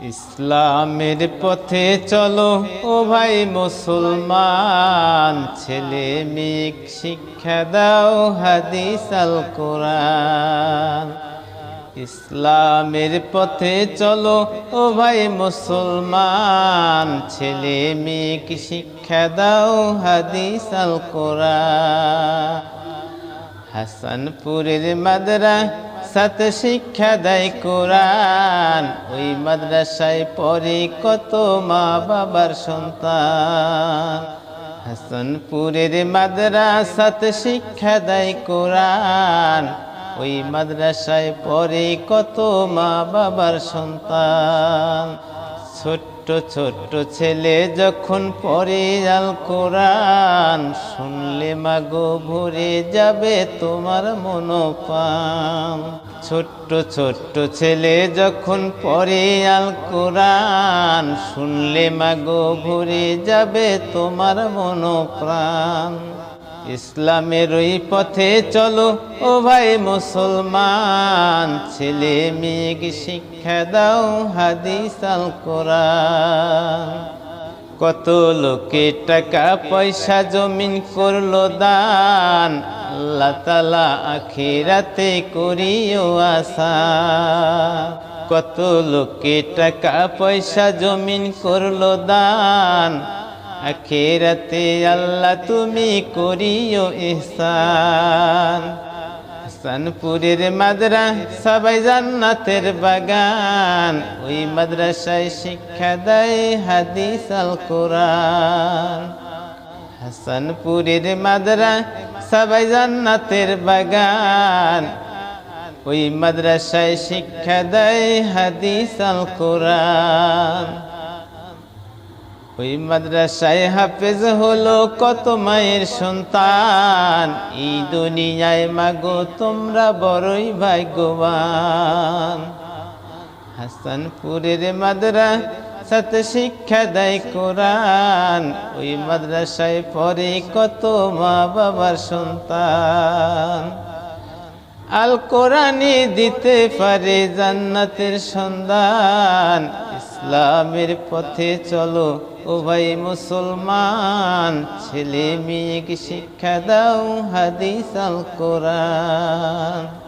ইসলামের পথে চলো। ও ভাই মুসলমান, ছেলে মেয়ে, শিক্ষা দাও হাদিস আল কোরআন। ইসলামের পথে চলো। ও ভাই মুসলমান, ছেলে মেয়ে, শিক্ষা দাও হাদিস আল কোরআন। হাসানপুরের মাদ্রা সাত শিক্ষা দেয় কোরআন। ওই মাদ্রাসায় পড়ে কত মা বাবার সন্তান। হাসনপুরের মাদ্রাসাত শিক্ষা দেয় কোরআন। ওই মাদ্রাসায় পড়ে কত মা বাবার সন্তান। ছোট্ট ছোট্ট ছেলে যখন পড়ে আল কোরআন, শুনলে মাগো ভরে যাবে তোমার মনোপান ছোট্ট ছোট্ট ছেলে যখন পড়ে আল কোরআন, শুনলে মাগো ভরে যাবে তোমার মনোপ্রাণ। ইসলামের ওই পথে চলো। ও ভাই মুসলমান, ছেলে মেয়েকে শিক্ষা দাও হাদিস আল কোরআন। কত লোকে টাকা পয়সা জমিন করল দান, আল্লাহ তালা আখিরাতে করিও আশা। কত লোকে টাকা পয়সা জমিন করল দান আখেরাতে আল্লাহ তুমি করিও ইহসান। হাসানপুরের মাদ্রা সবাই জান্নাতের বাগান। ওই মাদ্রাসায় শিক্ষা দেয় হাদিস আল কোরআন। হাসানপুরের মাদ্রা সবাই জান্নাতের বাগান। ওই মাদ্রাসায় শিক্ষা দেয় হাদিস আল কোরআন। ওই মাদ্রাসায় হাফেজ হলো কত মায়ের সন্তান। এই দুনিয়ায় মাগো তোমরা বড়ই ভাগ্যবান। হাসানপুরের মাদ্রা সাথে শিক্ষা দেয় কোরআন। ওই মাদ্রাসায় পরে কত মা বাবার সন্তান। আল কোরআনে দিতে পারে জান্নাতের সন্ধান। ইসলামের পথে চলো, ও ভাই মুসলমান। ছেলে মেয়েকে শিক্ষা দাও হাদিস আল কোরআন